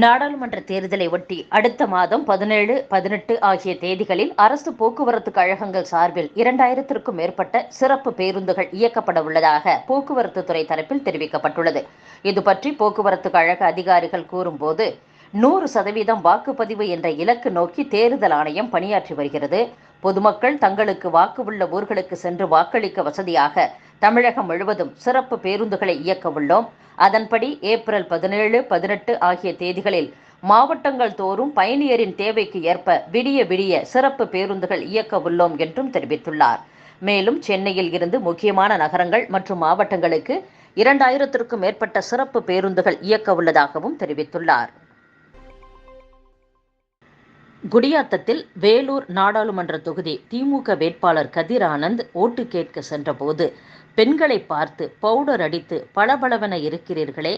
நாடாளுமன்ற தேர்தலை ஒட்டி அடுத்த மாதம் பதினேழு பதினெட்டு ஆகிய தேதிகளில் அரசு போக்குவரத்து கழகங்கள் சார்பில் இரண்டாயிரத்திற்கும் மேற்பட்ட சிறப்பு பேருந்துகள் இயக்கப்பட உள்ளதாக போக்குவரத்து துறை தரப்பில் தெரிவிக்கப்பட்டுள்ளது. இது பற்றி போக்குவரத்து கழக அதிகாரிகள் கூறும்போது நூறு சதவீதம் வாக்குப்பதிவு என்ற இலக்கு நோக்கி தேர்தல் ஆணையம் பணியாற்றி வருகிறது. பொதுமக்கள் தங்களுக்கு வாக்கு உள்ள ஊர்களுக்கு சென்று வாக்களிக்க வசதியாக தமிழகம் முழுவதும் சிறப்பு பேருந்துகளை இயக்க உள்ளோம். அதன்படி ஏப்ரல் பதினேழு பதினெட்டு ஆகிய தேதிகளில் மாவட்டங்கள் தோறும் பயணியரின் தேவைக்கு ஏற்ப விடிய விடிய சிறப்பு பேருந்துகள் இயக்க உள்ளோம் என்றும் தெரிவித்துள்ளார். மேலும் சென்னையில் இருந்து முக்கியமான நகரங்கள் மற்றும் மாவட்டங்களுக்கு இரண்டாயிரத்திற்கும் மேற்பட்ட சிறப்பு பேருந்துகள் இயக்க உள்ளதாகவும் தெரிவித்துள்ளார். குடியாத்தத்தில் வேலூர் நாடாளுமன்ற தொகுதி திமுக வேட்பாளர் கதிர் ஆனந்த் ஓட்டு கேட்க சென்றபோது பெண்களை பார்த்து பவுடர் அடித்து பளபளவென இருக்கிறீர்களே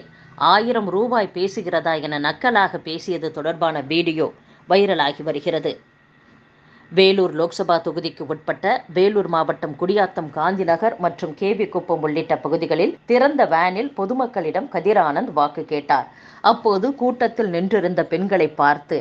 ஆயிரம் ரூபாய் பேசுகிறதா என நக்கலாக பேசியது தொடர்பான வீடியோ வைரலாகி வருகிறது. வேலூர் லோக்சபா தொகுதிக்கு உட்பட்ட வேலூர் மாவட்டம் குடியாத்தம் காந்திநகர் மற்றும் கேவி குப்பம் உள்ளிட்ட பகுதிகளில் திறந்த வேனில் பொதுமக்களிடம் கதிரானந்த் வாக்கு கேட்டார். அப்போது கூட்டத்தில் நின்றிருந்த பெண்களை பார்த்து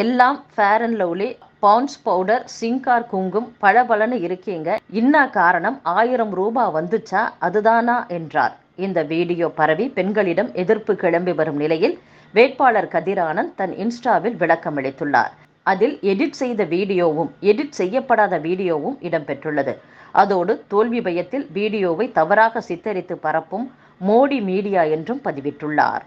எல்லாம் Fair and Lovely Pond's powder Shingar kumkum பளபளன்னு இருக்கீங்க. இன்னா காரணம்? ஆயிரம் ரூபாய் வந்துச்சா? அதுதானா என்றார். இந்த வீடியோ பரவி பெண்களிடம் எதிர்ப்பு கிளம்பி வரும் நிலையில் வேட்பாளர் கதிரானந்த் தன் இன்ஸ்டாவில் விளக்கம் அளித்துள்ளார். அதில் எடிட் செய்த வீடியோவும் எடிட் செய்யப்படாத வீடியோவும் இடம்பெற்றுள்ளது. அதோடு தோல்வி பயத்தில் வீடியோவை தவறாக சித்தரித்து பரப்பும் மோடி மீடியா என்றும் பதிவிட்டுள்ளார்.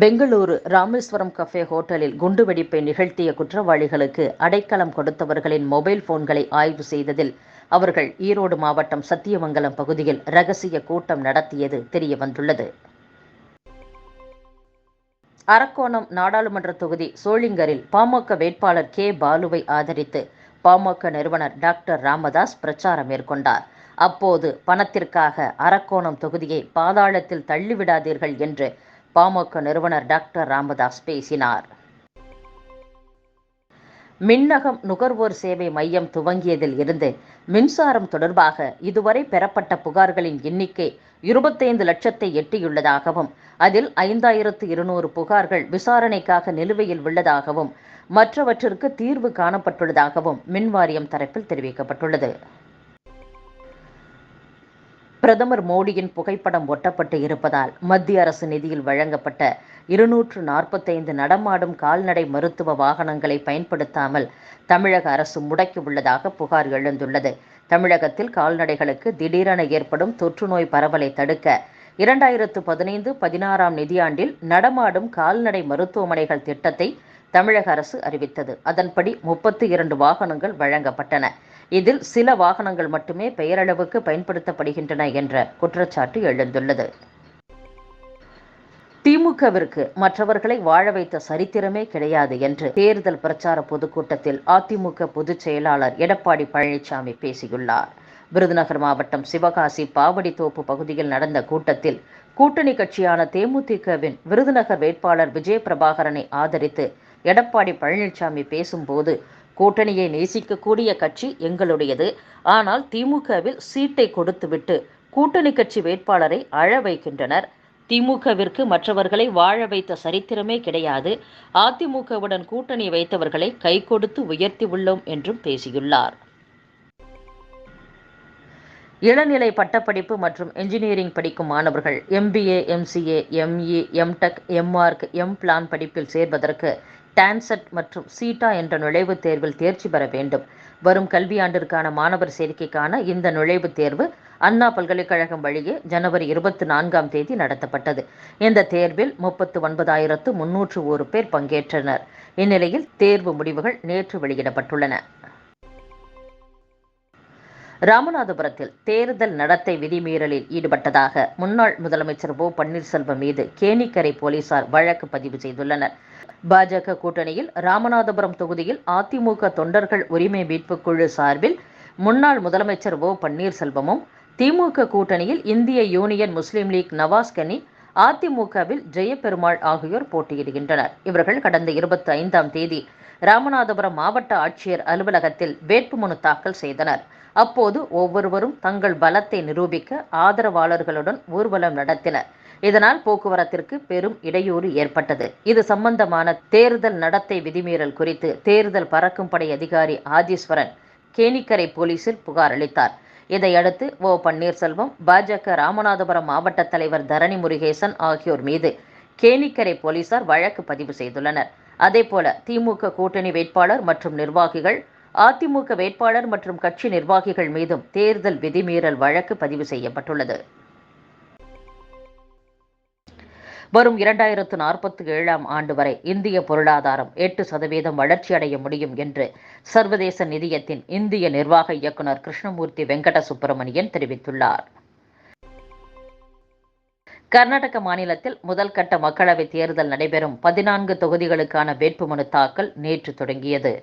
பெங்களூரு ராமேஸ்வரம் கஃபே ஹோட்டலில் குண்டுவெடிப்பை நிகழ்த்திய குற்றவாளிகளுக்கு அடைக்கலம் கொடுத்தவர்களின் மொபைல் போன்களை ஆய்வு செய்ததில் அவர்கள் ஈரோடு மாவட்டம் சத்தியமங்கலம் பகுதியில் ரகசிய கூட்டம் நடத்தியது தெரியவந்துள்ளது. அரக்கோணம் நாடாளுமன்ற தொகுதி சோளிங்கரில் பாமக வேட்பாளர் கே. பாலுவை ஆதரித்து பாமக நிறுவனர் டாக்டர் ராமதாஸ் பிரச்சாரம் மேற்கொண்டார். அப்போது பணத்திற்காக அரக்கோணம் தொகுதியை பாதாளத்தில் தள்ளிவிடாதீர்கள் என்று பாமக நிறுவனர் டாக்டர் ராமதாஸ் பேசினார். மின்னகம் நுகர்வோர் சேவை மையம் துவங்கியதில் இருந்து மின்சாரம் தொடர்பாக இதுவரை பெறப்பட்ட புகார்களின் எண்ணிக்கை இருபத்தைந்து லட்சத்தை எட்டியுள்ளதாகவும் அதில் ஐந்தாயிரத்து இருநூறு புகார்கள் விசாரணைக்காக நிலுவையில் உள்ளதாகவும் மற்றவற்றிற்கு தீர்வு காணப்பட்டுள்ளதாகவும் மின்வாரியம் தரப்பில் தெரிவிக்கப்பட்டுள்ளது. பிரதமர் மோடியின் புகைப்படம் ஒட்டப்பட்டு இருப்பதால் மத்திய அரசு நிதியில் வழங்கப்பட்ட இருநூற்று நாற்பத்தைந்து நடமாடும் கால்நடை மருத்துவ வாகனங்களை பயன்படுத்தாமல் தமிழக அரசு முடக்கி உள்ளதாக புகார் எழுந்துள்ளது. தமிழகத்தில் கால்நடைகளுக்கு திடீரென ஏற்படும் தொற்று நோய் பரவலை தடுக்க இரண்டாயிரத்து பதினைந்து பதினாறாம் நிதியாண்டில் நடமாடும் கால்நடை மருத்துவமனைகள் திட்டத்தை தமிழக அரசு அறிவித்தது. அதன்படி முப்பத்தி இரண்டு வாகனங்கள் வழங்கப்பட்டன. இதில் சில வாகனங்கள் மட்டுமே பெயரளவுக்கு பயன்படுத்தப்படுகின்றன என்ற குற்றச்சாட்டு எழுந்துள்ளது. திமுகவிற்கு மற்றவர்களை வாழ வைத்த சரித்திரமே கிடையாது என்று தேர்தல் பிரச்சார பொதுக்கூட்டத்தில் அதிமுக பொதுச் செயலாளர் எடப்பாடி பழனிசாமி பேசியுள்ளார். விருதுநகர் மாவட்டம் சிவகாசி பாவடித்தோப்பு பகுதியில் நடந்த கூட்டத்தில் கூட்டணி கட்சியான தேமுதிகவின் விருதுநகர் வேட்பாளர் விஜய பிரபாகரனை ஆதரித்து எடப்பாடி பழனிசாமி பேசும்போது கூட்டணியை நேசிக்கக்கூடிய கட்சி எங்களுடையது. ஆனால் திமுகவில் சீட்டை கொடுத்துவிட்டு கூட்டணி கட்சி வேட்பாளரை அழ வைக்கின்றனர். திமுகவிற்கு மற்றவர்களை வாழ வைத்த சரித்திரமே கிடையாது. அதிமுகவுடன் கூட்டணி வைத்தவர்களை கை கொடுத்து உயர்த்தி உள்ளோம் என்றும் பேசியுள்ளார். இளநிலை பட்டப்படிப்பு மற்றும் என்ஜினியரிங் படிக்கும் மாணவர்கள் MBA MCA ME M Tech M Arch M plan படிப்பில் சேர்வதற்கு டான்செட் மற்றும் சீட்டா என்ற நுழைவுத் தேர்வில் தேர்ச்சி பெற வேண்டும். வரும் கல்வியாண்டிற்கான மாணவர் சேர்க்கைக்கான இந்த நுழைவுத் தேர்வு அண்ணா பல்கலைக்கழகம் வழியே ஜனவரி இருபத்தி நான்காம் தேதி நடத்தப்பட்டது. இந்த தேர்வில் முப்பத்து ஒன்பதாயிரத்து முன்னூற்று ஒரு பேர் பங்கேற்றனர். இந்நிலையில் தேர்வு முடிவுகள் நேற்று வெளியிடப்பட்டுள்ளன. ராமநாதபுரத்தில் தேர்தல் நடத்தை விதிமீறலில் ஈடுபட்டதாக முன்னாள் முதலமைச்சர் ஓ பன்னீர்செல்வம் மீது கேணிக்கரை போலீசார் வழக்கு பதிவு செய்துள்ளனர். பாஜக கூட்டணியில் ராமநாதபுரம் தொகுதியில் அதிமுக தொண்டர்கள் உரிமை மீட்புக் குழு சார்பில் முன்னாள் முதலமைச்சர் ஓ பன்னீர்செல்வமும் திமுக கூட்டணியில் இந்திய யூனியன் முஸ்லீம் லீக் நவாஸ் கனி அதிமுகவில் ஜெயபெருமாள் ஆகியோர் போட்டியிடுகின்றனர். இவர்கள் கடந்த இருபத்தி ஐந்தாம் தேதி ராமநாதபுரம் மாவட்ட ஆட்சியர் அலுவலகத்தில் வேட்புமனு தாக்கல் செய்தனர். அப்போது ஒவ்வொருவரும் தங்கள் பலத்தை நிரூபிக்க ஆதரவாளர்களுடன் ஊர்வலம் நடத்தினர். இதனால் போக்குவரத்திற்கு பெரும் இடையூறு ஏற்பட்டது. இது சம்பந்தமான தேர்தல் நடத்தை விதிமீறல் குறித்து தேர்தல் பறக்கும் படை அதிகாரி ஆதீஸ்வரன் கேணிக்கரை போலீசில் புகார் அளித்தார். இதையடுத்து ஓ. பன்னீர்செல்வம் பாஜக ராமநாதபுரம் மாவட்ட தலைவர் தரணி முருகேசன் ஆகியோர் மீது கேணிக்கரை போலீசார் வழக்கு பதிவு செய்துள்ளனர். அதேபோல திமுக கூட்டணி வேட்பாளர் மற்றும் நிர்வாகிகள் அதிமுக வேட்பாளர் மற்றும் கட்சி நிர்வாகிகள் மீதும் தேர்தல் விதிமீறல் வழக்கு பதிவு செய்யப்பட்டுள்ளது. வரும் இரண்டாயிரத்து நாற்பத்தி ஏழாம் ஆண்டு வரை இந்திய பொருளாதாரம் எட்டு சதவீதம் வளர்ச்சியடைய முடியும் என்று சர்வதேச நிதியத்தின் இந்திய நிர்வாக இயக்குநர் கிருஷ்ணமூர்த்தி வெங்கட சுப்பிரமணியன் தெரிவித்துள்ளார். கர்நாடக மாநிலத்தில் முதல் கட்ட மக்களவைத் தேர்தல் நடைபெறும் பதினான்கு தொகுதிகளுக்கான வேட்புமனு தாக்கல் நேற்று தொடங்கியது.